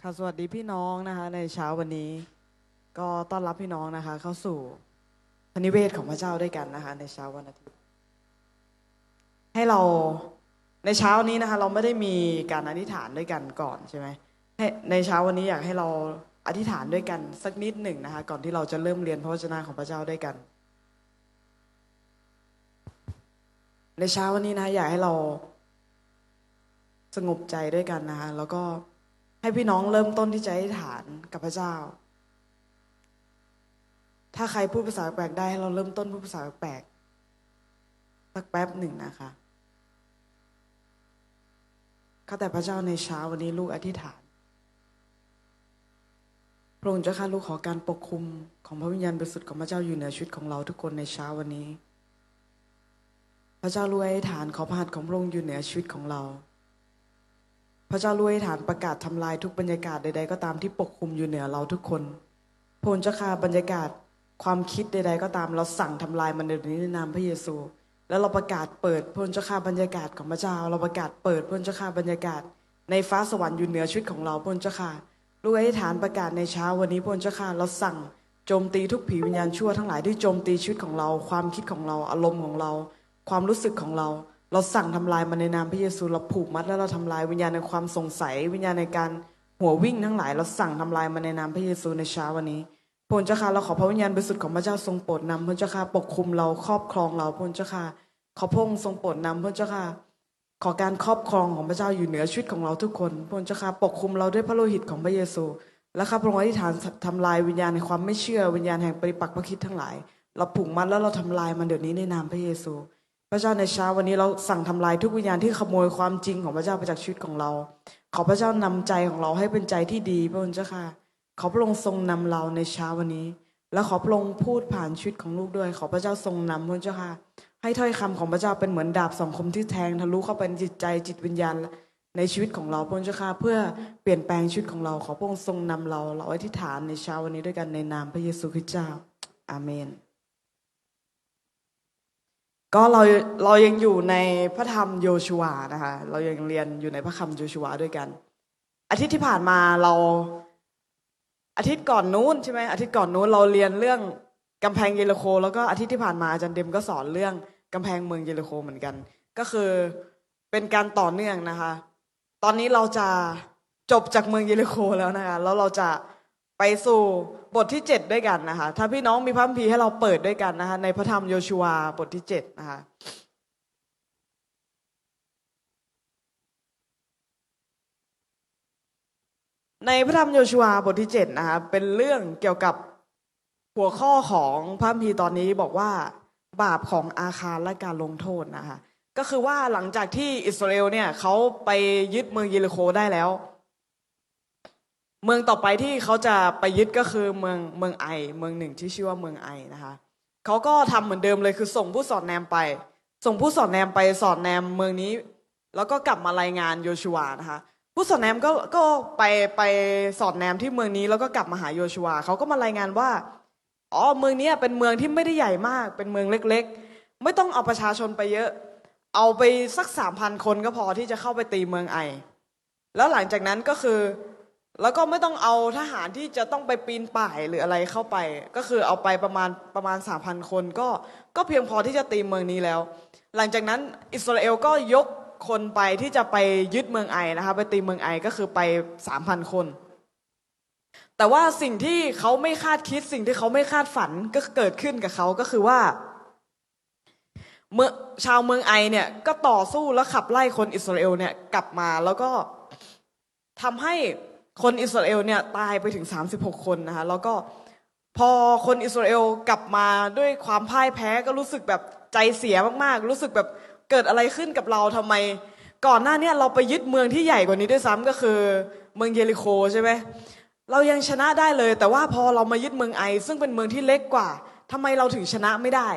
ค่ะสวัสดีพี่น้องนะคะ ในเช้าวันนี้ ก็ต้อนรับพี่น้องนะคะ เข้าสู่พนิเวศของพระเจ้าด้วยกันนะคะ ในเช้าวันอาทิตย์ให้เราในเช้านี้นะคะ เราไม่ได้มีการอธิษฐานด้วยกันก่อนใช่ไหมให้ในเช้าวันนี้อยากให้เราอธิษฐานด้วยกันสักนิดหนึ่งนะคะ ก่อนที่เราจะเริ่มเรียนพระวจนะของพระเจ้าด้วยกัน ในเช้าวันนี้นะอยากให้เรา สงบใจด้วยกันนะคะ แล้วก็ให้พี่น้องเริ่มต้นที่จะอธิษฐานกับพระเจ้า ถ้าใครพูดภาษาแปลกได้ให้เราเริ่มต้นพูดภาษาแปลกสักแป๊บหนึ่งนะคะข้าแต่พระเจ้าในเช้าวันนี้ลูกอธิษฐาน พระองค์เจ้าข้าลูกขอการปกคุมของพระวิญญาณบริสุทธิ์ของพระเจ้าอยู่เหนือชีวิตของเราทุกคนในเช้าวันนี้ พระเจ้ารู้อธิษฐานขอพระหัตถ์ของพระองค์อยู่เหนือชีวิตของเรา พระเจ้ารู้อธิษฐานประกาศทำลายทุกบรรยากาศใดๆก็ตามที่ปกคลุมอยู่เหนือเราทุกคนพระองค์เจ้าข้าบรรยากาศความคิดใดๆก็ตามเราสั่งทำลายมันในนี้ในนามพระเยซู แล้วเราประกาศเปิดพระเจ้าข้าบรรยากาศของพระเจ้า เราประกาศเปิดพระเจ้าข้าบรรยากาศ ในฟ้าสวรรค์อยู่เหนือชีวิตของเราพระเจ้าข้ารู้อธิษฐานประกาศในเช้าวันนี้พระเจ้าข้าเราสั่งโจมตีทุกผีวิญญาณชั่วทั้งหลายที่โจมตีชีวิตของเรา ความคิดของเราอารมณ์ของเรา ความรู้สึกของเรา เราสั่งทำลายมันในนามพระเยซูเราผูกมัดแล้วเราทำลายวิญญาณในความสงสัย วิญญาณในการหัววิ่งทั้งหลาย เราสั่งทำลายมันในนามพระเยซูในเช้าวันนี้พระเจ้าข้าเราขอพระวิญญาณบริสุทธิ์ของพระเจ้าทรงโปรดนำพระเจ้าข้าปกคุมเราครอบครองเราพระเจ้าข้าขอพระองค์ทรงโปรดนำพระเจ้าข้าขอการครอบครองของพระเจ้าอยู่เหนือชีวิตของเราทุกคนพระเจ้าข้าปกคุมเราด้วยพระโลหิตของพระเยซูและข้าพระองค์อธิษฐานทำลายวิญญาณในความไม่เชื่อวิญญาณแห่งปริปักษ์พระคิดทั้งหลาย เราผูกมัดแล้วเราทำลายมันเดี๋ยวนี้ในนามพระเยซู พระเจ้าในเช้าวันนี้เราสั่งทำลายทุกวิญญาณที่ขโมยความจริงของพระเจ้าไปจากชีวิตของเรา ขอพระเจ้านำใจของเราให้เป็นใจที่ดีพระองค์เจ้าค่ะ ขอพระองค์ทรงนำเราในเช้าวันนี้ และขอพระองค์พูดผ่านชีวิตของลูกด้วย ขอพระเจ้าทรงนำพระเจ้าค่ะ ให้ถ้อยคำของพระเจ้าเป็นเหมือนดาบสองคมที่แทงทะลุเข้าไปในจิตใจจิตวิญญาณในชีวิตของเราพระองค์เจ้าค่ะเพื่อเปลี่ยนแปลงชีวิตของเรา ขอพระองค์ทรงนำเราเราอธิษฐานในเช้าวันนี้ด้วยกันในนามพระเยซูคริสต์เจ้าอาเมน ก็เราเรายังอยู่ในพระธรรมโยชูวานะคะเรายังเรียนอยู่ในพระคำโยชูวาด้วยกัน อาทิตย์ที่ผ่านมาเรา อาทิตย์ก่อนนู้นใช่ไหมอาทิตย์ก่อนนู้นเราเรียนเรื่องกำแพงเยริโค แล้วก็อาทิตย์ที่ผ่านมาอาจารย์เดมก็สอนเรื่องกำแพงเมืองเยริโคเหมือนกัน ก็คือเป็นการต่อเนื่องนะคะ ตอนนี้เราจะจบจากเมืองเยริโคแล้วนะคะแล้วเราจะ ไปสู่บทที่เจ็ดด้วยกันนะคะ ถ้าพี่น้องมีพระคัมภีร์ให้เราเปิดด้วยกันนะคะในพระธรรมโยชูวาบทที่เจ็ดนะคะในพระธรรมโยชูวาบทที่เจ็ดนะคะเป็นเรื่องเกี่ยวกับหัวข้อของพระคัมภีร์ตอนนี้บอกว่าบาปของอาคารและการลงโทษนะคะก็คือว่าหลังจากที่อิสราเอลเนี่ยเขาไปยึดเมืองเยริโคได้แล้ว เมืองต่อไปที่เขาจะไปยึดก็คือเมืองเมืองไอ เมืองหนึ่งที่ชื่อว่าเมืองไอนะคะเขาก็ทำเหมือนเดิมเลยคือส่งผู้สอดแนมไป ส่งผู้สอดแนมไปสอดแนมเมืองนี้ แล้วก็กลับมารายงานโยชูวนะคะผู้สอดแนมก็ก็ไปไปสอดแนมที่เมืองนี้แล้วก็กลับมาหาโยชูวเขาก็มารายงานว่าอ๋อเมืองนี้เป็นเมืองที่ไม่ได้ใหญ่มาก เป็นเมืองเล็ก ๆ ไม่ต้องเอาประชาชนไปเยอะ เอาไปสักสามพันคนก็พอที่จะเข้าไปตีเมืองไอ แล้วหลังจากนั้นก็คือ แล้วก็ไม่ต้องเอาทหารที่จะต้องไปปีนป่ายหรืออะไรเข้าไป ก็คือเอาไปประมาณประมาณสามพันคนก็ก็เพียงพอที่จะตีเมืองนี้แล้ว หลังจากนั้นอิสราเอลก็ยกคนไปที่จะไปยึดเมืองไอนะคะไปตีเมืองไอก็คือไปสามพันคน แต่ว่าสิ่งที่เขาไม่คาดคิดสิ่งที่เขาไม่คาดฝันก็เกิดขึ้นกับเขาก็คือว่าเมื่อชาวเมืองไอเนี่ยก็ต่อสู้แล้วขับไล่คนอิสราเอลเนี่ยกลับมาแล้วก็ทำให้ คนอิสราเอลเนี่ยตายไปถึง 36 คนนะคะแล้วก็พอคนอิสราเอลกลับมาด้วยความพ่ายแพ้ก็รู้สึกแบบใจเสียมากๆ รู้สึกแบบเกิดอะไรขึ้นกับเราทำไม ก่อนหน้าเนี้เราไปยึดเมืองที่ใหญ่กว่านี้ด้วยซ้ำก็คือเมืองเยริโคใช่ไหมเรายังชนะได้เลย แต่ว่าพอเรามายึดเมืองไอ ซึ่งเป็นเมืองที่เล็กกว่าทำไมเราถึงชนะไม่ได้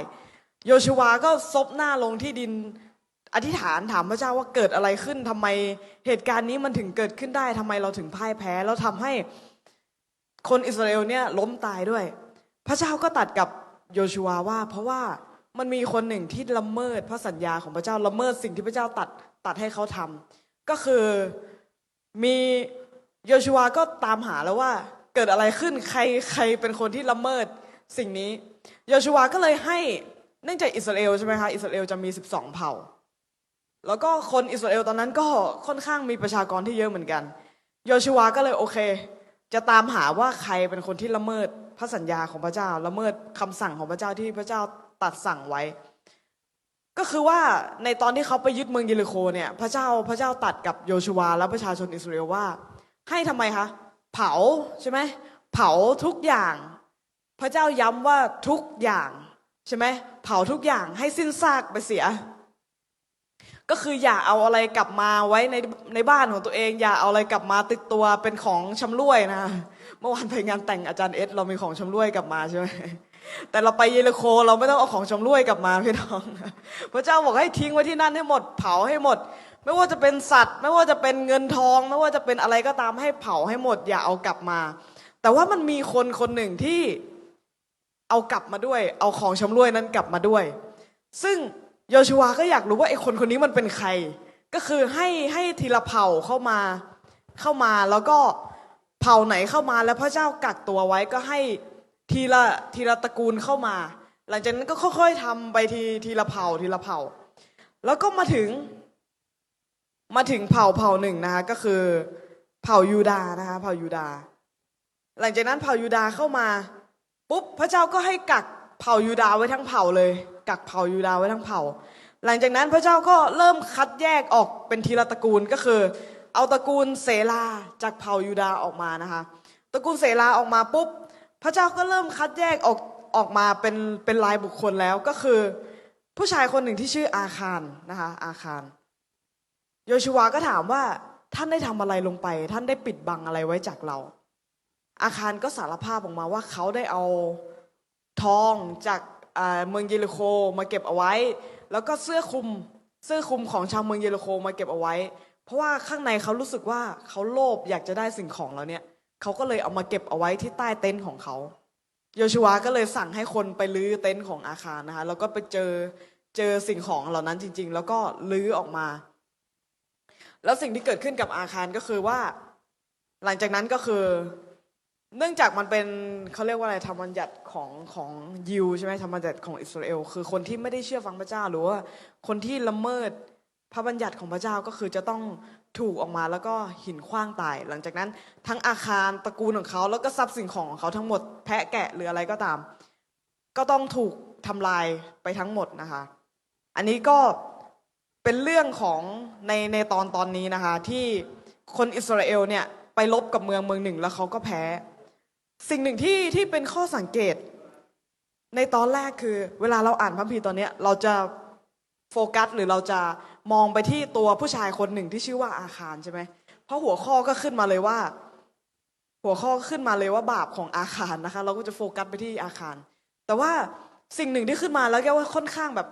โยชูวาก็ซบหน้าลงที่ดิน อธิษฐานถามพระเจ้าว่าเกิดอะไรขึ้นทำไมเหตุการณ์นี้มันถึงเกิดขึ้นได้ทำไมเราถึงพ่ายแพ้ แล้วทำให้คนอิสราเอลเนี่ยล้มตายด้วย พระเจ้าก็ตัดกับโยชูวาว่า เพราะว่ามันมีคนหนึ่งที่ละเมิดพระสัญญาของพระเจ้าละเมิดสิ่งที่พระเจ้าตัดตัดให้เขาทำก็คือมีโยชูวาก็ตามหาแล้วว่าเกิดอะไรขึ้นใครใครเป็นคนที่ละเมิดสิ่งนี้โยชูวาก็เลยให้เนื่องจากอิสราเอลใช่ไหมคะอิสราเอลจะมี 12 เผ่า แล้วก็คนอิสราเอลตอนนั้นก็ค่อนข้างมีประชากรที่เยอะเหมือนกันโยชูวาก็เลยโอเค จะตามหาว่าใครเป็นคนที่ละเมิดพระสัญญาของพระเจ้า ละเมิดคำสั่งของพระเจ้าที่พระเจ้าตัดสั่งไว้ ก็คือว่าในตอนที่เขาไปยึดเมืองเยริโคเนี่ยพระเจ้าพระเจ้าตัดกับโยชูวาและประชาชนอิสราเอลว่า ให้ทำไมคะเผาใช่ไหมเผาทุกอย่าง พระเจ้าย้ำว่าทุกอย่างใช่ไหมเผาทุกอย่างให้สิ้นซากไปเสีย ก็คืออย่าเอาอะไรกลับมาไว้ในในบ้านของตัวเอง อย่าเอาอะไรกลับมาติดตัวเป็นของชำร่วยนะ เมื่อวานไปงานแต่งอาจารย์เอสเรามีของชำร่วยกลับมาใช่ไหมแต่เราไปเยริโคเราไม่ต้องเอาของชำร่วยกลับมาพี่น้อง พระเจ้าบอกให้ทิ้งไว้ที่นั่นให้หมด เผาให้หมด ไม่ว่าจะเป็นสัตว์ ไม่ว่าจะเป็นเงินทอง ไม่ว่าจะเป็นอะไรก็ตามให้เผาให้หมด อย่าเอากลับมา แต่ว่ามันมีคนคนหนึ่งที่เอากลับมาด้วย เอาของชำร่วยนั้นกลับมาด้วย ซึ่ง โยชูวาก็อยากรู้ว่าไอ้คนคนนี้มันเป็นใคร ก็คือให้ให้ทีละเผ่าเข้ามาเข้ามาแล้วก็เผ่าไหนเข้ามาแล้วพระเจ้ากักตัวไว้ก็ให้ทีละทีละตระกูลเข้ามา หลังจากนั้นก็ค่อย ๆทำไปทีทีละเผ่าทีละเผ่า แล้วก็มาถึง มาถึงเผ่าเผ่าหนึ่งนะคะก็คือ เผ่ายูดานะคะเผ่ายูดา หลังจากนั้นเผ่ายูดาเข้ามาปุ๊บพระเจ้าก็ให้กัก เผ่ายูดาห์ไว้ทั้งเผ่าเลย กักเผ่ายูดาห์ไว้ทั้งเผ่า หลังจากนั้นพระเจ้าก็เริ่มคัดแยกออกเป็นทีละตระกูลก็คือ เอาตระกูลเสลาจากเผ่ายูดาห์ออกมานะคะตระกูลเสลาออกมาปุ๊บพระเจ้าก็เริ่มคัดแยกออกออกมาเป็นเป็นรายบุคคลแล้วก็คือ ผู้ชายคนหนึ่งที่ชื่ออาคารนะคะอาคารโยชูวาก็ถามว่าท่านได้ทำอะไรลงไป ท่านได้ปิดบังอะไรไว้จากเรา อาคารก็สารภาพออกมาว่าเขาได้เอา ทองจากเมืองเยริโคมาเก็บเอาไว้ แล้วก็เสื้อคลุมเสื้อคลุมของชาวเมืองเยริโคมาเก็บเอาไว้ เพราะว่าข้างในเขารู้สึกว่าเขาโลภอยากจะได้สิ่งของแล้วเนี่ยเขาก็เลยเอามาเก็บเอาไว้ที่ใต้เต็นท์ของเขาโยชูวก็เลยสั่งให้คนไปลื้อเต็นท์ของอาคารนะคะแล้วก็ไปเจอเจอสิ่งของเหล่านั้นจริง ๆ แล้วก็ลื้อออกมา แล้วสิ่งที่เกิดขึ้นกับอาคารก็คือว่า หลังจากนั้นก็คือ เนื่องจากมันเป็นเขาเรียกว่าอะไรธรรมบัญญัติของของยิวใช่ไหมธรรมบัญญัติของอิสราเอลคือคนที่ไม่ได้เชื่อฟังพระเจ้าหรือว่าคนที่ละเมิดพระบัญญัติของพระเจ้าก็คือจะต้องถูกออกมาแล้วก็หินขว้างตาย หลังจากนั้นทั้งอาคารตระกูลของเขาแล้วก็ทรัพย์สินของของเขาทั้งหมดแพะแกะหรืออะไรก็ตาม ก็ต้องถูกทำลายไปทั้งหมดนะคะ อันนี้ก็เป็นเรื่องของในในตอนตอนนี้นะคะ ที่คนอิสราเอลเนี่ยไปลบกับเมืองเมืองหนึ่งแล้วเขาก็แพ้ สิ่งหนึ่งที่ที่เป็นข้อสังเกต ในตอนแรกคือ เวลาเราอ่านพระคัมภีตอนนี้เราจะโฟกัสหรือเราจะมองไปที่ตัวผู้ชายคนหนึ่งที่ชื่อว่าอาคารใช่ไหมเพราะหัวข้อก็ขึ้นมาเลยว่า หัวข้อขึ้นมาเลยว่าบาปของอาคารนะคะ เราก็จะโฟกัสไปที่อาคาร แต่ว่าสิ่งหนึ่งที่ขึ้นมาแล้วแกว่าค่อนข้างแบบ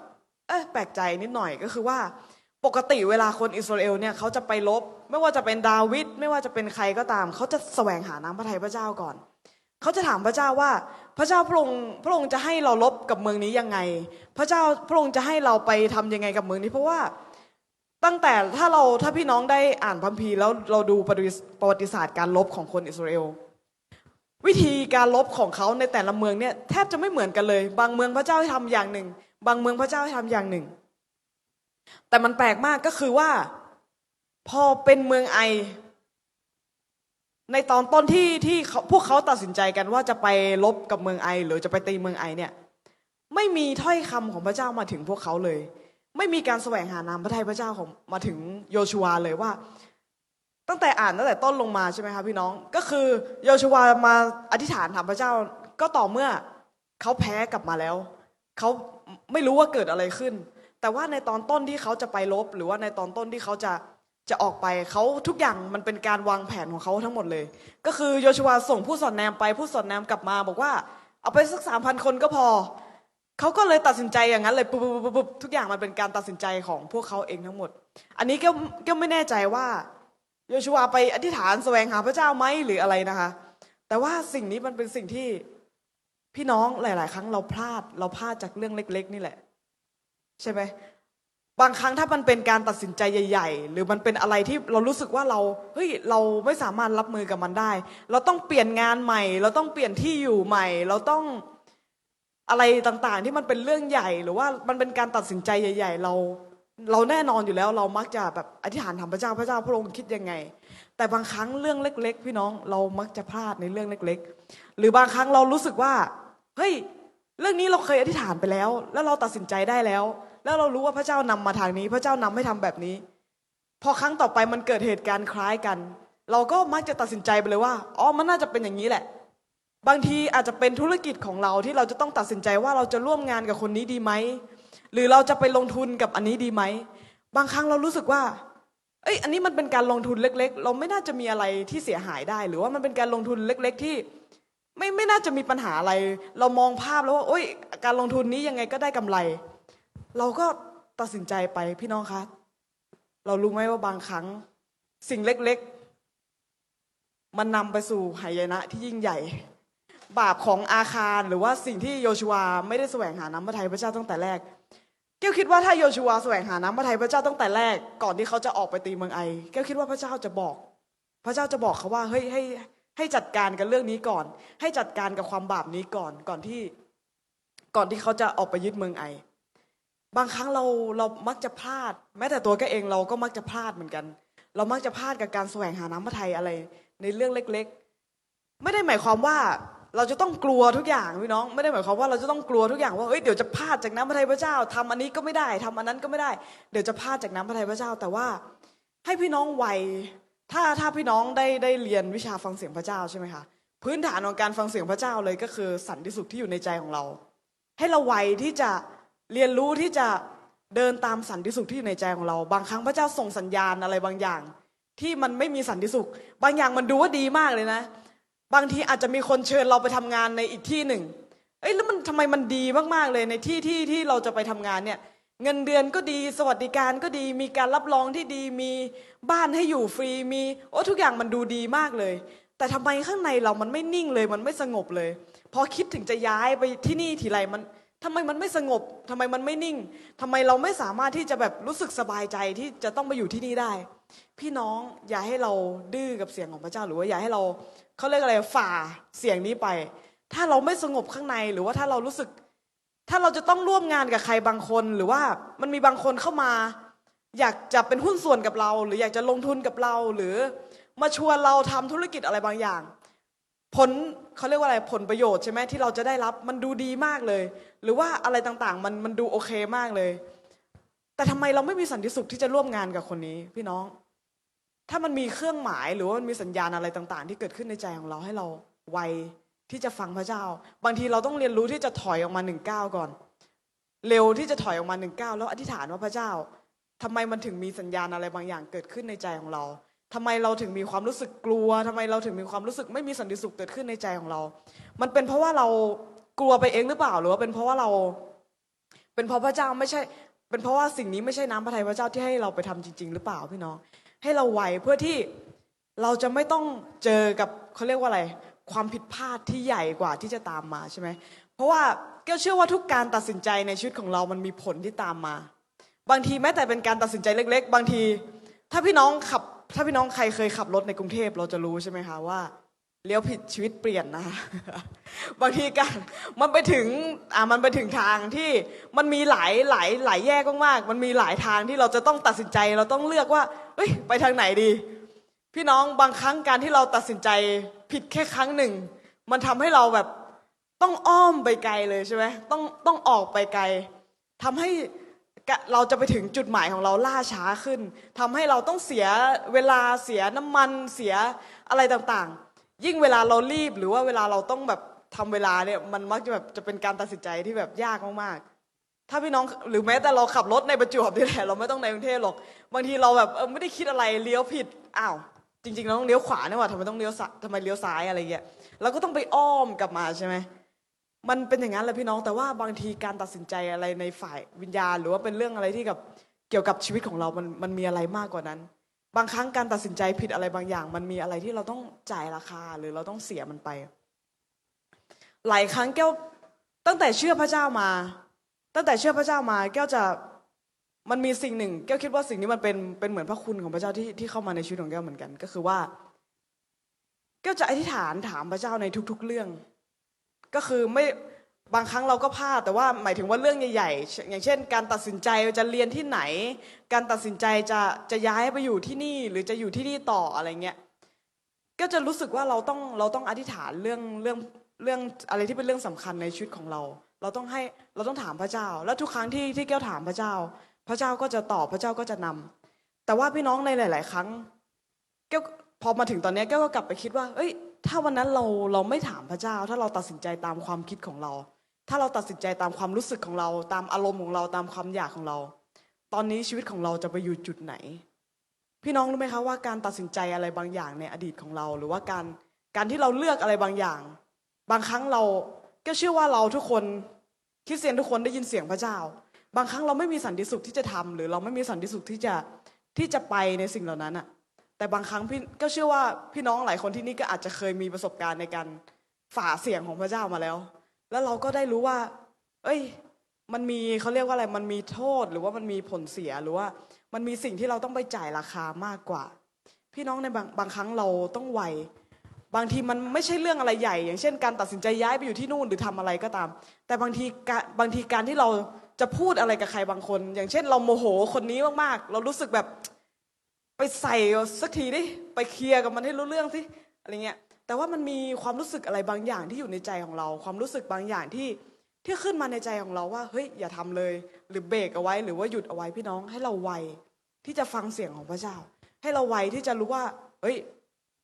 เอ๊ะแปลกใจนิดหน่อยก็คือว่า ปกติเวลาคนอิสราเอลเนี่ยเขาจะไปลบ ไม่ว่าจะเป็นดาวิดไม่ว่าจะเป็นใครก็ตาม เขาจะแสวงหาน้ำพระทัยพระเจ้าก่อน เขาจะถามพระเจ้าว่า พระเจ้าพระองค์พระองค์จะให้เราลบกับเมืองนี้ยังไง พระเจ้าพระองค์จะให้เราไปทำยังไงกับเมืองนี้ เพราะว่าตั้งแต่ถ้าเราถ้าพี่น้องได้อ่านพัมภีแล้วเราดูประวัติศาสตร์การลบของคนอิสราเอลวิธีการลบของเขาในแต่ละเมืองเนี่ยแทบจะไม่เหมือนกันเลย บางเมืองพระเจ้าให้ทำอย่างหนึ่ง บางเมืองพระเจ้าให้ทำอย่างหนึ่ง แต่มันแปลกมากก็คือว่า พอเป็นเมืองไอ ในตอนต้นที่ที่พวกเขาตัดสินใจกันว่าจะไปลบกับเมืองไอ หรือจะไปตีเมืองไอเนี่ย ไม่มีถ้อยคำของพระเจ้ามาถึงพวกเขาเลย ไม่มีการแสวงหานามพระทัยพระเจ้าของมาถึงโยชัวเลยว่า ตั้งแต่อ่านตั้งแต่ต้นลงมาใช่ไหมคะพี่น้อง ก็คือโยชัวมาอธิษฐานถามพระเจ้า ก็ต่อเมื่อเขาแพ้กลับมาแล้วเขาไม่รู้ว่าเกิดอะไรขึ้น แต่ว่าในตอนต้นที่เขาจะไปลบ หรือว่าในตอนต้นที่เขาจะ จะออกไปเขาทุกอย่างมันเป็นการวางแผนของเขาทั้งหมดเลย ก็คือโยชัวส่งผู้สอดแนมไปผู้สอดแนมกลับมา บอกว่า เอาไปสักสามพันคนก็พอเขาก็เลยตัดสินใจอย่างนั้นเลยปุ๊บปุ๊บปุ๊บปุ๊บทุกอย่างมันเป็นการตัดสินใจของพวกเขาเองทั้งหมด อันนี้ก็ก็ไม่แน่ใจว่าโยชัวไปอธิษฐานแสวงหาพระเจ้าไหมหรืออะไรนะคะ แต่ว่าสิ่งนี้มันเป็นสิ่งที่พี่น้องหลาย ๆ ครั้งเราพลาด เราพลาดจากเรื่องเล็ก ๆ นี่แหละ ใช่ไหม บางครั้งถ้ามันเป็นการตัดสินใจใหญ่ ๆ หรือมันเป็นอะไรที่เรารู้สึกว่าเราเฮ้ยเราไม่สามารถรับมือกับมันได้ เราต้องเปลี่ยนงานใหม่ เราต้องเปลี่ยนที่อยู่ใหม่ เราต้องอะไรต่างๆ ที่มันเป็นเรื่องใหญ่ หรือว่ามันเป็นการตัดสินใจใหญ่ ๆ เรา เราแน่นอนอยู่แล้ว เรามักจะแบบอธิษฐานถามพระเจ้าพระเจ้าพระองค์คิดยังไง แต่บางครั้งเรื่องเล็ก ๆ พี่น้องเรามักจะพลาดในเรื่องเล็ก ๆ หรือบางครั้งเรารู้สึกว่าเฮ้ยเรื่องนี้เราเคยอธิษฐานไปแล้ว แล้วเราตัดสินใจได้แล้ว แล้วเรารู้ว่าพระเจ้านำมาทางนี้ พระเจ้านำให้ทำแบบนี้ พอครั้งต่อไปมันเกิดเหตุการณ์คล้ายกัน เราก็มักจะตัดสินใจไปเลยว่าอ๋อมันน่าจะเป็นอย่างนี้แหละ บางทีอาจจะเป็นธุรกิจของเราที่เราจะต้องตัดสินใจว่าเราจะร่วมงานกับคนนี้ดีไหมหรือเราจะไปลงทุนกับอันนี้ดีไหมบางครั้งเรารู้สึกว่า เอ้ยอันนี้มันเป็นการลงทุนเล็ก ๆ เราไม่น่าจะมีอะไรที่เสียหายได้ หรือว่ามันเป็นการลงทุนเล็ก ๆ ที่ไม่ไม่น่าจะมีปัญหาอะไร เรามองภาพแล้วว่าโอ้ยการลงทุนนี้ยังไงก็ได้กำไร เราก็ตัดสินใจไปพี่น้องคะเรารู้ไหมว่าบางครั้งสิ่งเล็กๆ มันนำไปสู่หายนะที่ยิ่งใหญ่ บาปของอาคารหรือว่าสิ่งที่โยชัวไม่ได้แสวงหาน้ำพระทัยพระเจ้าตั้งแต่แรกเก้วคิดว่าถ้าโยชัวแสวงหาน้ำพระทัยพระเจ้าตั้งแต่แรก ก่อนที่เขาจะออกไปตีเมืองไอเก้วคิดว่าพระเจ้าจะบอก พระเจ้าจะบอกเขาว่าเฮ้ยให้ให้จัดการกับเรื่องนี้ก่อน ให้จัดการกับความบาปนี้ก่อนก่อนที่ก่อนที่เขาจะออกไปยึดเมืองไอ บางครั้งเราเรามักจะพลาด แม้แต่ตัวแกเองเราก็มักจะพลาดเหมือนกัน เรามักจะพลาดกับการแสวงหาน้ำพระทัยอะไร ในเรื่องเล็ก ๆ ไม่ได้หมายความว่าเราจะต้องกลัวทุกอย่างพี่น้อง ไม่ได้หมายความว่าเราจะต้องกลัวทุกอย่างว่าเฮ้ยเดี๋ยวจะพลาดจากน้ำพระทัยพระเจ้าทำอันนี้ก็ไม่ได้ทำอันนั้นก็ไม่ได้ เดี๋ยวจะพลาดจากน้ำพระทัยพระเจ้า แต่ว่าให้พี่น้องไวถ้าถ้าพี่น้องได้ได้เรียนวิชาฟังเสียงพระเจ้าใช่ไหมคะพื้นฐานของการฟังเสียงพระเจ้าเลยก็คือสันติสุขที่อยู่ในใจของเรา ให้เราไวที่จะ เรียนรู้ที่จะเดินตามสันติสุขที่อยู่ในใจของเรา บางครั้งพระเจ้าส่งสัญญาณอะไรบางอย่าง ที่มันไม่มีสันติสุข บางอย่างมันดูว่าดีมากเลยนะ บางทีอาจจะมีคนเชิญเราไปทำงานในอีกที่หนึ่ง เอ้ยแล้วมันทำไมมันดีมากๆเลยในที่ที่ที่เราจะไปทำงานเนี่ย เงินเดือนก็ดีสวัสดิการก็ดีมีการรับรองที่ดีมีบ้านให้อยู่ฟรีมีโอ้ทุกอย่างมันดูดีมากเลย แต่ทำไมข้างในเรามันไม่นิ่งเลยมันไม่สงบเลย พอคิดถึงจะย้ายไปที่นี่ทีไรมัน ทำไมมันไม่สงบทำไมมันไม่นิ่งทำไมเราไม่สามารถที่จะแบบรู้สึกสบายใจที่จะต้องมาอยู่ที่นี่ได้ พี่น้องอย่าให้เราดื้อกับเสียงของพระเจ้าหรือว่าอย่าให้เราเขาเรียกอะไรฝ่าเสียงนี้ไป ถ้าเราไม่สงบข้างในหรือว่าถ้าเรารู้สึก ถ้าเราจะต้องร่วมงานกับใครบางคนหรือว่ามันมีบางคนเข้ามา อยากจะเป็นหุ้นส่วนกับเรา หรืออยากจะลงทุนกับเราหรือมาชวนเราทำธุรกิจอะไรบางอย่าง ผลเขาเรียกว่าอะไรผลประโยชน์ใช่ไหมที่เราจะได้รับมันดูดีมากเลย หรือว่าอะไรต่างๆ มันมันดูโอเคมากเลย แต่ทำไมเราไม่มีสันติสุขที่จะร่วมงานกับคนนี้ พี่น้อง ถ้ามันมีเครื่องหมายหรือว่ามันมีสัญญาณอะไรต่างๆ ที่เกิดขึ้นในใจของเราให้เราไวที่จะฟังพระเจ้า บางทีเราต้องเรียนรู้ที่จะถอยออกมาหนึ่งก้าวก่อน เร็วที่จะถอยออกมาหนึ่งก้าวแล้วอธิษฐานว่าพระเจ้าทำไมมันถึงมีสัญญาณอะไรบางอย่างเกิดขึ้นในใจของเรา ทำไมเราถึงมีความรู้สึกกลัวทำไมเราถึงมีความรู้สึกไม่มีสันติสุขเกิดขึ้นในใจของเรา มันเป็นเพราะว่าเรากลัวไปเองหรือเปล่าหรือว่าเป็นเพราะว่าเรา เป็นเพราะพระเจ้าไม่ใช่ เป็นเพราะว่าสิ่งนี้ไม่ใช่น้ำพระทัยพระเจ้าที่ให้เราไปทำจริง ๆ หรือเปล่าพี่น้อง ให้เราไวเพื่อที่เราจะไม่ต้องเจอกับเขาเรียกว่าอะไร ความผิดพลาดที่ใหญ่กว่าที่จะตามมาใช่ไหมเพราะว่าเก้าเชื่อว่าทุกการตัดสินใจในชีวิตของเรามันมีผลที่ตามมา บางทีแม้แต่เป็นการตัดสินใจเล็ก ๆ บางที ถ้าพี่น้องขับถ้าพี่น้องใครเคยขับรถในกรุงเทพเราจะรู้ใช่ไหมคะว่าเลี้ยวผิดชีวิตเปลี่ยนนะบางทีการมันไปถึงอ่ามันไปถึงทางที่มันมีหลายหลายหลายแยกมากๆมันมีหลายทางที่เราจะต้องตัดสินใจเราต้องเลือกว่าเอ้ยไปทางไหนดี พี่น้องบางครั้งการที่เราตัดสินใจผิดแค่ครั้งหนึ่ง มันทำให้เราแบบต้องอ้อมไปไกลเลยใช่ไหมต้องต้องออกไปไกลทำให้ เราจะไปถึงจุดหมายของเราล่าช้าขึ้นทำให้เราต้องเสียเวลาเสียน้ำมันเสียอะไรต่างๆ ยิ่งเวลาเรารีบหรือว่าเวลาเราต้องแบบทำเวลาเนี่ยมันมักจะแบบจะเป็นการตัดสินใจที่แบบยากมากๆ ถ้าพี่น้องหรือแม้แต่เราขับรถในประจวบนี่แหละเราไม่ต้องในกรุงเทพหรอกบางทีเราแบบเออไม่ได้คิดอะไรเลี้ยวผิดอ้าวจริงๆเราต้องเลี้ยวขวาเนี่ยว่าทำไมต้องเลี้ยวซ้ายทำไมเลี้ยวซ้ายอะไรเงี้ยเราก็ต้องไปอ้อมกลับมาใช่ไหม มันเป็นอย่างนั้นแหละพี่น้องแต่ว่าบางทีการตัดสินใจอะไรในฝ่ายวิญญาณ หรือว่าเป็นเรื่องอะไรที่กับเกี่ยวกับชีวิตของเรา มันมันมีอะไรมากกว่านั้น บางครั้งการตัดสินใจผิดอะไรบางอย่าง มันมีอะไรที่เราต้องจ่ายราคาหรือเราต้องเสียมันไป หลายครั้งแก้วตั้งแต่เชื่อพระเจ้ามา ตั้งแต่เชื่อพระเจ้ามา แก้วจะมันมีสิ่งหนึ่ง แก้วคิดว่าสิ่งนี้มันเป็นเป็นเหมือนพระคุณของพระเจ้าที่ที่เข้ามาในชีวิตของแก้วเหมือนกัน ก็คือว่า แก้วจะอธิษฐานถามพระเจ้าในทุก ๆ เรื่อง ก็คือไม่บางครั้งเราก็พลาดแต่ว่าหมายถึงว่าเรื่องใหญ่ๆ อย่างเช่น การตัดสินใจจะเรียนที่ไหน การตัดสินใจจะจะย้ายไปอยู่ที่นี่หรือจะอยู่ที่นี่ต่ออะไรเงี้ยก็จะรู้สึกว่าเราต้องเราต้องอธิษฐานเรื่องเรื่องเรื่องอะไรที่เป็นเรื่องสำคัญในชีวิตของเรา เราต้องให้เราต้องถามพระเจ้า แล้วทุกครั้งที่ที่แก้วถามพระเจ้า พระเจ้าก็จะตอบพระเจ้าก็จะนำแต่ว่าพี่น้องในหลาย ๆ ครั้งแก้วพอมาถึงตอนนี้แก้วก็กลับไปคิดว่า เอ้ย ถ้าวันนั้นเราเราไม่ถามพระเจ้า ถ้าเราตัดสินใจตามความคิดของเรา ถ้าเราตัดสินใจตามความรู้สึกของเรา ตามอารมณ์ของเราตามความอยากของเรา ตอนนี้ชีวิตของเราจะไปอยู่จุดไหน พี่น้องรู้ไหมคะว่าการตัดสินใจอะไรบางอย่างในอดีตของเรา หรือว่าการการที่เราเลือกอะไรบางอย่าง บางครั้งเราก็เชื่อว่าเราทุกคนคริสเตียนทุกคนได้ยินเสียงพระเจ้า บางครั้งเราไม่มีสันติสุขที่จะทำหรือเราไม่มีสันติสุขที่จะที่จะไปในสิ่งเหล่านั้นอะ แต่บางครั้งพี่ก็เชื่อว่าพี่น้องหลายคนที่นี่ก็อาจจะเคยมีประสบการณ์ในการฝ่าเสียงของพระเจ้ามาแล้ว แล้วเราก็ได้รู้ว่า เอ้ย มันมีเขาเรียกว่าอะไร มันมีโทษหรือว่ามันมีผลเสียหรือว่า มันมีสิ่งที่เราต้องไปจ่ายราคามากกว่า พี่น้องในบางบางครั้งเราต้องไวบางทีมันไม่ใช่เรื่องอะไรใหญ่ อย่างเช่น การตัดสินใจย้ายไปอยู่ที่นู่นหรือทำอะไรก็ตาม แต่บางทีการบางทีการที่เราจะพูดอะไรกับใครบางคน อย่างเช่น เราโมโหคนนี้มากๆ เรารู้สึกแบบ ไปใส่สักทีดิไปเคลียร์กับมันให้รู้เรื่องสิอะไรเงี้ยแต่ว่ามันมีความรู้สึกอะไรบางอย่างที่อยู่ในใจของเรา ความรู้สึกบางอย่างที่ที่ขึ้นมาในใจของเราว่าเฮ้ยอย่าทำเลย หรือเบรกเอาไว้หรือว่าหยุดเอาไว้พี่น้องให้เราไวที่จะฟังเสียงของพระเจ้า ให้เราไวที่จะรู้ว่า เฮ้ย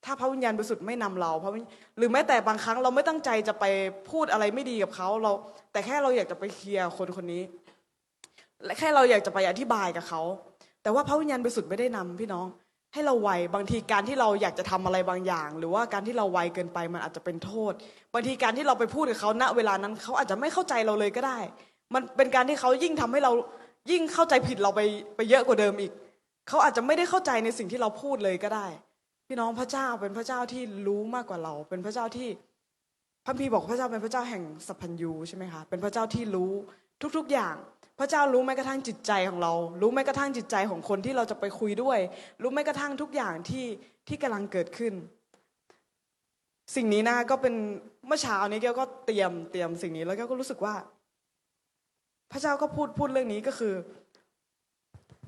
ถ้าพระวิญญาณบริสุทธิ์ไม่นำเราพระหรือแม้แต่บางครั้งเราไม่ตั้งใจจะไปพูดอะไรไม่ดีกับเขาเรา แต่แค่เราอยากจะไปเคลียร์คนคนนี้และแค่เราอยากจะไปอธิบายกับเขา แต่ว่าพระวิญญาณบริสุทธิ์ไม่ได้นำพี่น้อง ให้เราไวบางทีการที่เราอยากจะทำอะไรบางอย่าง หรือว่าการที่เราไวเกินไปมันอาจจะเป็นโทษ บางทีการที่เราไปพูดกับเขาณเวลานั้นเขาอาจจะไม่เข้าใจเราเลยก็ได้ มันเป็นการที่เขายิ่งทำให้เรายิ่งเข้าใจผิดเราไปไปเยอะกว่าเดิมอีก เขาอาจจะไม่ได้เข้าใจในสิ่งที่เราพูดเลยก็ได้ พี่น้องพระเจ้าเป็นพระเจ้าที่รู้มากกว่าเรา เป็นพระเจ้าที่พระพีบอกพระเจ้าเป็นพระเจ้าแห่งสัพพัญญูใช่ไหมคะเป็นพระเจ้าที่รู้ทุก ๆอย่าง พระเจ้ารู้แม้กระทั่งจิตใจของเรา รู้แม้กระทั่งจิตใจของคนที่เราจะไปคุยด้วย รู้แม้กระทั่งทุกอย่างที่ที่กำลังเกิดขึ้น สิ่งนี้นะก็เป็นเมื่อเช้านี้แก้วก็เตรียมเตรียมสิ่งนี้แล้วแก้วก็รู้สึกว่า พระเจ้าก็พูดพูดเรื่องนี้ก็คือ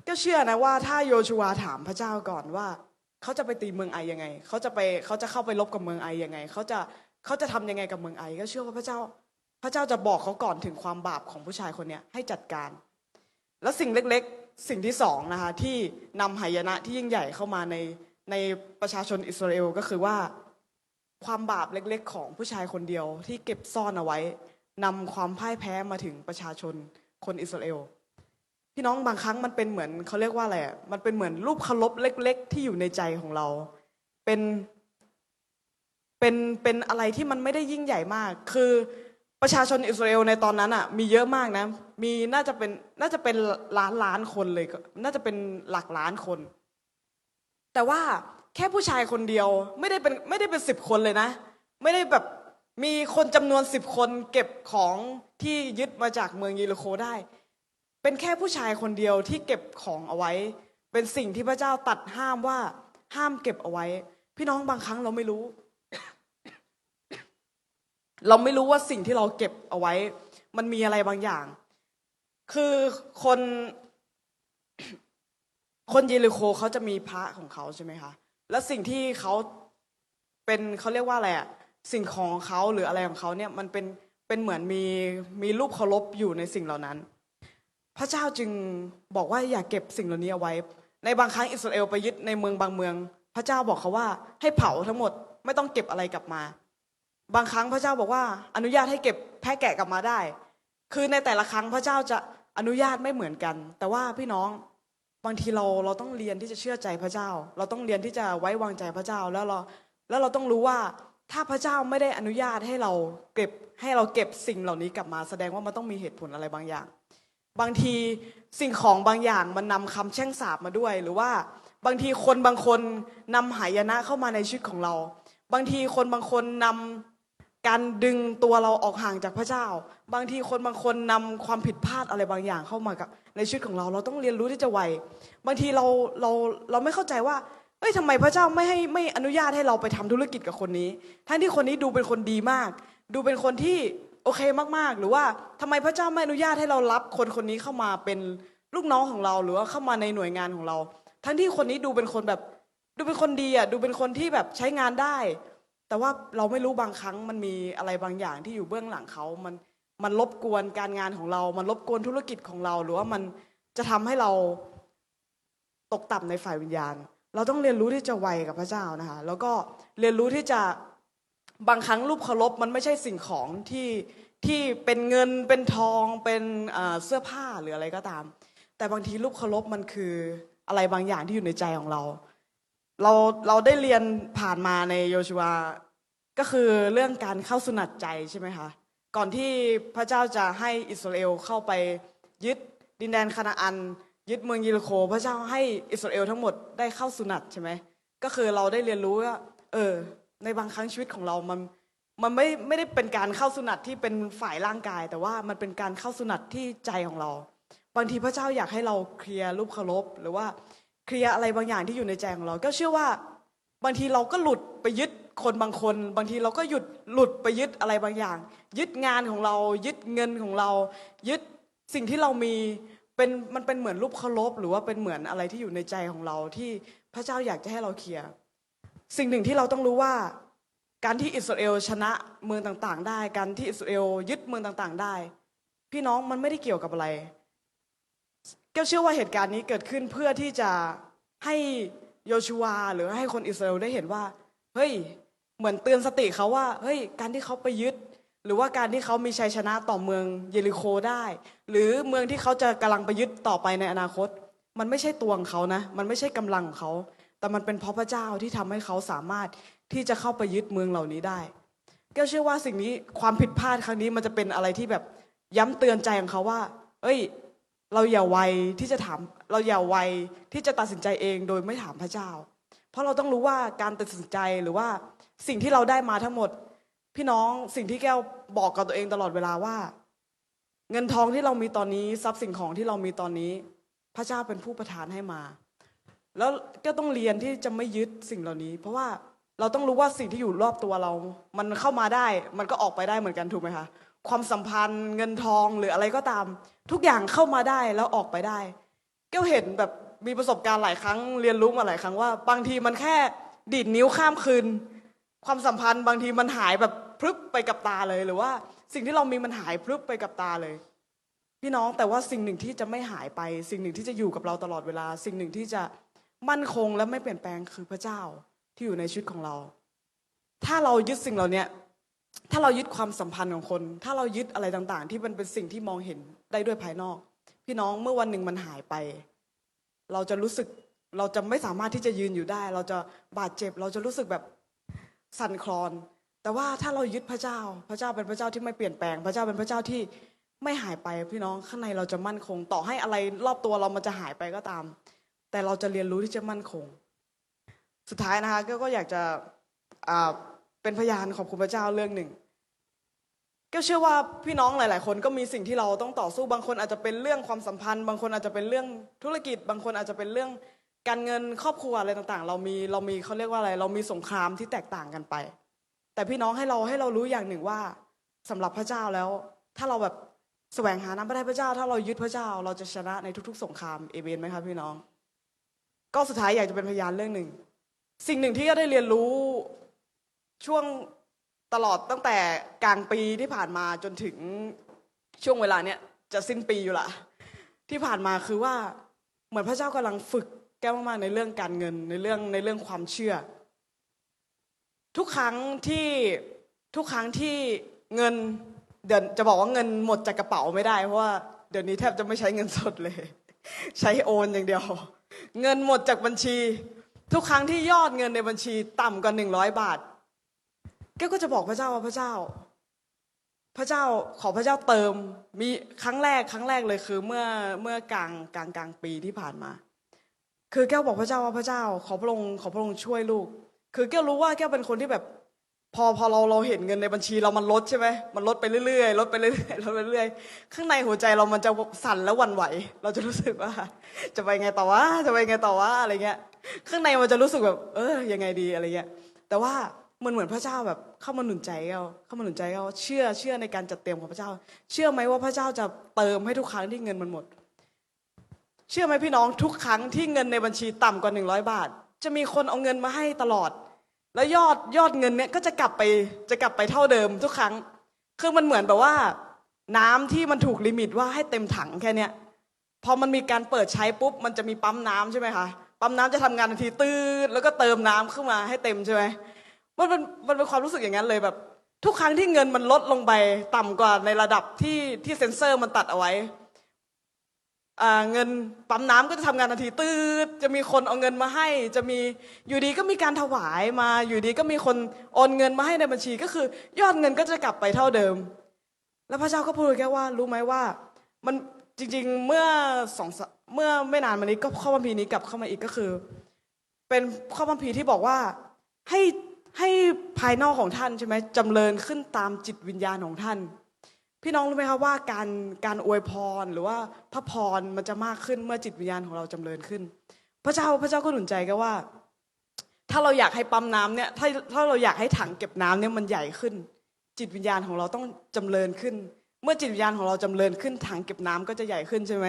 ก็เชื่อนะว่าถ้าโยชูวาถามพระเจ้าก่อนว่าเขาจะไปตีเมืองไอยังไงเขาจะไปเขาจะเข้าไปลบกับเมืองไอยังไงเขาจะเขาจะทำยังไงกับเมืองไอ ก็เชื่อว่าพระเจ้า พระเจ้าจะบอกเขาก่อนถึงความบาปของผู้ชายคนนี้ให้จัดการ แล้วสิ่งเล็กๆ สิ่งที่สองนะคะที่นำหายนะที่ยิ่งใหญ่เข้ามาในในประชาชนอิสราเอลก็คือว่า ความบาปเล็กๆ ของผู้ชายคนเดียวที่เก็บซ่อนเอาไว้นำความพ่ายแพ้มาถึงประชาชนคนอิสราเอลพี่น้องบางครั้งมันเป็นเหมือนเขาเรียกว่าอะไรอะมันเป็นเหมือนรูปเคารพเล็ก ๆ ที่อยู่ในใจของเรา เป็นเป็นเป็นอะไรที่มันไม่ได้ยิ่งใหญ่มาก คือ ประชาชนอิสราเอลในตอนนั้นอะมีเยอะมากนะ มีน่าจะเป็นน่าจะเป็นล้านล้านคนเลยก็น่าจะเป็นหลักล้านคน แต่ว่าแค่ผู้ชายคนเดียวไม่ได้เป็นไม่ได้เป็นสิบคนเลยนะ ไม่ได้แบบมีคนจำนวนสิบคนเก็บของที่ยึดมาจากเมืองเยริโคได้ เป็นแค่ผู้ชายคนเดียวที่เก็บของเอาไว้ เป็นสิ่งที่พระเจ้าตัดห้ามว่าห้ามเก็บเอาไว้ พี่น้องบางครั้งเราไม่รู้ เราไม่รู้ว่าสิ่งที่เราเก็บเอาไว้ มันมีอะไรบางอย่าง คือคนคนเยริโคเขาจะมีพระของเขาใช่ไหมคะและสิ่งที่เขาเป็นเขาเรียกว่าอะไรอะสิ่งของเขาหรืออะไรของเขาเนี่ยมันเป็นเป็นเหมือนมีมีรูปเคารพอยู่ในสิ่งเหล่านั้น พระเจ้าจึงบอกว่าอย่าเก็บสิ่งเหล่านี้เอาไว้ ในบางครั้งอิสราเอลไปยึดในเมืองบางเมือง พระเจ้าบอกเขาว่าให้เผาทั้งหมดไม่ต้องเก็บอะไรกลับมา บางครั้งพระเจ้าบอกว่าอนุญาตให้เก็บแพะแกะกลับมาได้ คือในแต่ละครั้งพระเจ้าจะอนุญาตไม่เหมือนกัน แต่ว่าพี่น้องบางทีเราเราต้องเรียนที่จะเชื่อใจพระเจ้า เราต้องเรียนที่จะไว้วางใจพระเจ้าแล้วเราแล้วเราต้องรู้ว่าถ้าพระเจ้าไม่ได้อนุญาตให้เราเก็บให้เราเก็บสิ่งเหล่านี้กลับมา แสดงว่ามันต้องมีเหตุผลอะไรบางอย่าง บางทีสิ่งของบางอย่างมันนำคำแช่งสาปมาด้วย หรือว่าบางทีคนบางคนนำหายนะเข้ามาในชีวิตของเรา บางทีคนบางคนนำ การดึงตัวเราออกห่างจากพระเจ้า บางทีคนบางคนนำความผิดพลาดอะไรบางอย่างเข้ามากับในชีวิตของเรา เราต้องเรียนรู้ที่จะไวบางทีเราเราเราไม่เข้าใจว่าเอ้ยทำไมพระเจ้าไม่ให้ไม่อนุญาตให้เราไปทำธุรกิจกับคนนี้ทั้งที่คนนี้ดูเป็นคนดีมาก ดูเป็นคนที่โอเคมากๆ หรือว่าทำไมพระเจ้าไม่อนุญาตให้เรารับคนคนนี้เข้ามาเป็นลูกน้องของเรา หรือว่าเข้ามาในหน่วยงานของเรา ทั้งที่คนนี้ดูเป็นคนแบบ ดูเป็นคนดีอะดูเป็นคนที่แบบใช้งานได้ แต่ว่าเราไม่รู้บางครั้งมันมีอะไรบางอย่างที่อยู่เบื้องหลังเขา มันมันรบกวนการงานของเรา มันรบกวนธุรกิจของเรา หรือว่ามันจะทำให้เราตกต่ำในฝ่ายวิญญาณ เราต้องเรียนรู้ที่จะไวกับพระเจ้านะคะ แล้วก็เรียนรู้ที่จะบางครั้งรูปเคารพมันไม่ใช่สิ่งของที่ที่เป็นเงินเป็นทองเป็นเสื้อผ้าหรืออะไรก็ตาม แต่บางทีรูปเคารพมันคืออะไรบางอย่างที่อยู่ในใจของเรา เราเราได้เรียนผ่านมาในโยชูวก็คือเรื่องการเข้าสุนัตใจใช่ไหมคะก่อนที่พระเจ้าจะให้อิสราเอลเข้าไปยึดดินแดนคานาอัน ยึดเมืองยิริโค พระเจ้าให้อิสราเอลทั้งหมดได้เข้าสุนัตใช่ไหมก็คือเราได้เรียนรู้ว่าเออในบางครั้งชีวิตของเรามันมันไม่ไม่ได้เป็นการเข้าสุนัตที่เป็นฝ่ายร่างกาย แต่ว่ามันเป็นการเข้าสุนัตที่ใจของเรา บางทีพระเจ้าอยากให้เราเคลียร์รูปเคารพหรือว่า ลียร์อะไรบางอย่างที่อยู่ในใจของเรา ก็เชื่อว่าบางทีเราก็หลุดไปยึดคนบางคน บางทีเราก็หยุดหลุดไปยึดอะไรบางอย่าง ยึดงานของเรา ยึดเงินของเรา ยึดสิ่งที่เรามีเป็นมันเป็นเหมือนรูปเคารพหรือว่าเป็นเหมือนอะไรที่อยู่ในใจของเราที่พระเจ้าอยากจะให้เราเคลียร์สิ่งหนึ่งที่เราต้องรู้ว่าการที่อิสราเอลชนะเมืองต่างๆ ได้ การที่อิสราเอลยึดเมืองต่างๆ ได้ พี่น้องมันไม่ได้เกี่ยวกับอะไร ก้วเชื่อว่าเหตุการณ์นี้เกิดขึ้นเพื่อที่จะให้โยชูวาหรือให้คนอิสราเอลได้เห็นว่า เฮ้ย เหมือนเตือนสติเขาว่า เฮ้ย การที่เขาไปยึด หรือว่าการที่เขามีชัยชนะต่อเมืองเยริโคได้ หรือเมืองที่เขาจะกำลังไปยึดต่อไปในอนาคต มันไม่ใช่ตัวของเขานะ มันไม่ใช่กำลังของเขา แต่มันเป็นเพราะพระเจ้าที่ทำให้เขาสามารถที่จะเข้าไปยึดเมืองเหล่านี้ได้แก้วเชื่อว่าสิ่งนี้ความผิดพลาดครั้งนี้มันจะเป็นอะไรที่แบบย้ำเตือนใจของเขาว่า เอ้ย เราอย่าไวที่จะถามเราอย่าไวที่จะตัดสินใจเองโดยไม่ถามพระเจ้า เพราะเราต้องรู้ว่าการตัดสินใจหรือว่าสิ่งที่เราได้มาทั้งหมด พี่น้องสิ่งที่แก้วบอกกับตัวเองตลอดเวลาว่า เงินทองที่เรามีตอนนี้ทรัพย์สิ่งของที่เรามีตอนนี้ พระเจ้าเป็นผู้ประทานให้มา แล้วก็ต้องเรียนที่จะไม่ยึดสิ่งเหล่านี้ เพราะว่าเราต้องรู้ว่าสิ่งที่อยู่รอบตัวเรา มันเข้ามาได้ มันก็ออกไปได้เหมือนกันถูกไหมคะ ความสัมพันธ์เงินทองหรืออะไรก็ตาม ทุกอย่างเข้ามาได้แล้วออกไปได้แก้วเห็นแบบมีประสบการณ์หลายครั้งเรียนรู้มาหลายครั้งว่า บางทีมันแค่ดีดนิ้วข้ามคืน ความสัมพันธ์บางทีมันหายแบบพรึบไปกับตาเลยหรือว่า สิ่งที่เรามีมันหายพรึบไปกับตาเลย พี่น้องแต่ว่าสิ่งหนึ่งที่จะไม่หายไป สิ่งหนึ่งที่จะอยู่กับเราตลอดเวลา สิ่งหนึ่งที่จะมั่นคงและไม่เปลี่ยนแปลงคือพระเจ้าที่อยู่ในชีวิตของเรา ถ้าเรายึดสิ่งเหล่านี้ ถ้าเรายึดความสัมพันธ์ของคน ถ้าเรายึดอะไรต่างๆ ที่มันเป็นสิ่งที่มองเห็นได้ด้วยภายนอก พี่น้องเมื่อวันหนึ่งมันหายไป เราจะรู้สึกเราจะไม่สามารถที่จะยืนอยู่ได้ เราจะบาดเจ็บ เราจะรู้สึกแบบสั่นคลอน แต่ว่าถ้าเรายึดพระเจ้า พระเจ้าเป็นพระเจ้าที่ไม่เปลี่ยนแปลง พระเจ้าเป็นพระเจ้าที่ไม่หายไป พี่น้องข้างในเราจะมั่นคง ต่อให้อะไรรอบตัวเรามันจะหายไปก็ตาม แต่เราจะเรียนรู้ที่จะมั่นคง สุดท้ายนะคะก็อยากจะ เป็นพยานขอบคุณพระเจ้าเรื่องหนึ่ง ก็เชื่อว่าพี่น้องหลาย ๆ คนก็มีสิ่งที่เราต้องต่อสู้บางคนอาจจะเป็นเรื่องความสัมพันธ์ บางคนอาจจะเป็นเรื่องธุรกิจ บางคนอาจจะเป็นเรื่องการเงินครอบครัวอะไรต่าง ๆ เรามีเรามีเขาเรียกว่าอะไร เรามีสงครามที่แตกต่างกันไป แต่พี่น้องให้เราให้เรารู้อย่างหนึ่งว่าสำหรับพระเจ้าแล้ว ถ้าเราแบบแสวงหาน้ำพระทัยพระเจ้า ถ้าเรายึดพระเจ้า เราจะชนะในทุก ๆ สงครามเอเมนไหมครับพี่น้อง ก็สุดท้ายอยากจะเป็นพยานเรื่องหนึ่ง สิ่งหนึ่งที่ก็ได้เรียนรู้ ช่วงตลอดตั้งแต่กลางปีที่ผ่านมาจนถึงช่วงเวลาเนี้ยจะสิ้นปีอยู่ละที่ผ่านมาคือว่าเหมือนพระเจ้ากำลังฝึกแก้วมากๆในเรื่องการเงินในเรื่องในเรื่องความเชื่อ ทุกครั้งที่ทุกครั้งที่เงินเดี๋ยวจะบอกว่าเงินหมดจากกระเป๋าไม่ได้เพราะว่าเดี๋ยวนี้แทบจะไม่ใช้เงินสดเลย ใช้โอนอย่างเดียว เงินหมดจากบัญชี ทุกครั้งที่ยอดเงินในบัญชีต่ำกว่าหนึ่งร้อยบาท แกก็จะบอกพระเจ้าว่าพระเจ้า พระเจ้าขอพระเจ้าเติม มีครั้งแรกครั้งแรกเลยคือ เมื่อเมื่อกลางกลางกลางปีที่ผ่านมา คือแก้วบอกพระเจ้าว่าพระเจ้า ขอพระองค์ขอพระองค์ช่วยลูก คือแก้วรู้ว่าแก้วเป็นคนที่แบบ พอพอเราเราเห็นเงินในบัญชีเรามันลดใช่ไหมมันลดไปเรื่อยๆลดไปเรื่อยๆลดไปเรื่อยๆข้างในหัวใจเรามันจะสั่นและหวั่นไหว เราจะรู้สึกว่า จะไปไงต่อวะจะไปไงต่อวะอะไรเงี้ย ข้างในมันจะรู้สึกแบบ เออยังไงดีอะไรเงี้ย แต่ว่า มันเหมือนพระเจ้าแบบเข้ามาหนุนใจเราเข้ามาหนุนใจเราเชื่อเชื่อในการจัดเตรียมของพระเจ้า เชื่อไหมว่าพระเจ้าจะเติมให้ทุกครั้งที่เงินมันหมด เชื่อไหมพี่น้องทุกครั้งที่เงินในบัญชีต่ำกว่าหนึ่งร้อยบาท จะมีคนเอาเงินมาให้ตลอด แล้วยอดยอดเงินเนี้ยก็จะกลับไปจะกลับไปเท่าเดิมทุกครั้ง คือมันเหมือนแบบว่า น้ำที่มันถูกลิมิตว่าให้เต็มถังแค่เนี้ยพอมันมีการเปิดใช้ปุ๊บมันจะมีปั๊มน้ำใช่ไหมคะปั๊มน้ำจะทำงานทันทีตืดแล้วก็เติมน้ำขึ้นมาให้เต็มใช่ไหม มันเป็นมันเป็นความรู้สึกอย่างนั้นเลยแบบ ทุกครั้งที่เงินมันลดลงไปต่ำกว่าในระดับที่ที่เซ็นเซอร์มันตัดเอาไว้อ่าเงินปั๊มน้ำก็จะทำงานทันทีตืดจะมีคนเอาเงินมาให้ จะมีอยู่ดีก็มีการถวายมาอยู่ดีก็มีคนโอนเงินมาให้ในบัญชีก็คือ ยอดเงินก็จะกลับไปเท่าเดิม แล้วพระเจ้าก็พูดแค่ว่ารู้ไหมว่า มันจริง ๆเมื่อสองเมื่อไม่นานมานี้ก็ข้อบัมพีนี้กลับเข้ามาอีกก็คือ เป็นข้อบัมพีที่บอกว่าให้ ให้ภายนอกของท่านใช่ไหมจำเริญขึ้นตามจิตวิญญาณของท่าน พี่น้องรู้ไหมครับว่าการการอวยพรหรือว่าพระพรมันจะมากขึ้นเมื่อจิตวิญญาณของเราจำเริญขึ้น พระเจ้าพระเจ้าก็หนุนใจกันว่า ถ้าเราอยากให้ปั๊มน้ำเนี่ยถ้าถ้าเราอยากให้ถังเก็บน้ำเนี่ยมันใหญ่ขึ้น จิตวิญญาณของเราต้องจำเริญขึ้น เมื่อจิตวิญญาณของเราจำเริญขึ้น ถังเก็บน้ำก็จะใหญ่ขึ้นใช่ไหม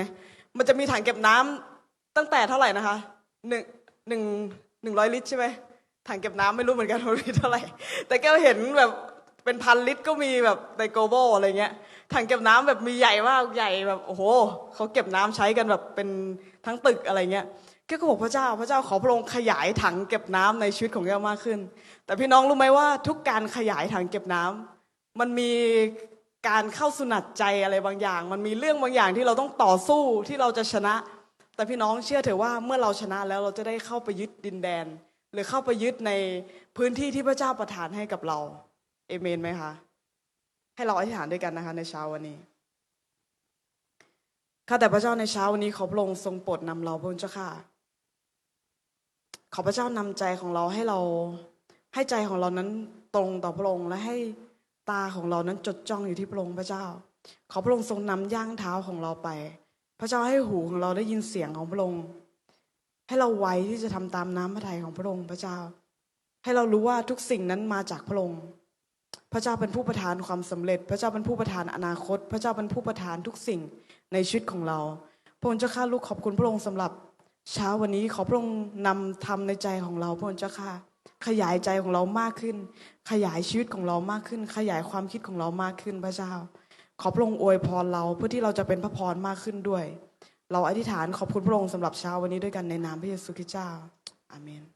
มันจะมีถังเก็บน้ำตั้งแต่เท่าไหร่นะคะหนึ่งหนึ่งหนึ่งร้อยลิตรใช่ไหม ถังเก็บน้ำไม่รู้เหมือนกันว่ามีเท่าไหร่ แต่แก้วเห็นแบบเป็นพันลิตรก็มีแบบในโกลบอลอะไรเงี้ยถังเก็บน้ำแบบมีใหญ่มากใหญ่แบบโอ้โหเขาเก็บน้ำใช้กันแบบเป็นทั้งตึกอะไรเงี้ยแก้วก็บอกพระเจ้าพระเจ้าขอพระองค์ขยายถังเก็บน้ำในชีวิตของแก้วมากขึ้น แต่พี่น้องรู้ไหมว่าทุกการขยายถังเก็บน้ำมันมีการเข้าสุนัตใจอะไรบางอย่าง มันมีเรื่องบางอย่างที่เราต้องต่อสู้ที่เราจะชนะ แต่พี่น้องเชื่อเถอะว่าเมื่อเราชนะแล้วเราจะได้เข้าไปยึดดินแดน หรือเข้าไปยึดในพื้นที่ที่พระเจ้าประทานให้กับเรา เอเมนไหมคะ ให้เราอธิษฐานด้วยกันนะคะ ในเช้าวันนี้ ข้าแต่พระเจ้าในเช้าวันนี้ขอพระองค์ทรงโปรดนำเราพระองค์เจ้าค่ะ ขอพระเจ้านำใจของเราให้เราให้ใจของเรานั้นตรงต่อพระองค์และให้ตาของเรานั้นจดจ้องอยู่ที่พระองค์พระเจ้า ขอพระองค์ทรงนำย่างเท้าของเราไป พระเจ้าให้หูของเราได้ยินเสียงของพระองค์ ให้เราไวที่จะทำตามน้ำพระทัยของพระองค์พระเจ้า ให้เรารู้ว่าทุกสิ่งนั้นมาจากพระองค์ พระเจ้าเป็นผู้ประทานความสำเร็จ พระเจ้าเป็นผู้ประทานอนาคต พระเจ้าเป็นผู้ประทานทุกสิ่งในชีวิตของเรา พระองค์เจ้าข้าลูกขอบคุณพระองค์สำหรับ เช้าวันนี้ขอพระองค์นำทำในใจของเราพระองค์เจ้าข้าขยายใจของเรามากขึ้น ขยายชีวิตของเรามากขึ้น ขยายความคิดของเรามากขึ้นพระเจ้า ขอพระองค์อวยพรเราเพื่อที่เราจะเป็นพระพรมากขึ้นด้วย เราอธิษฐานขอบคุณพระองค์สำหรับเช้าวันนี้ด้วยกันในนามพระเยซูคริสต์เจ้า อาเมน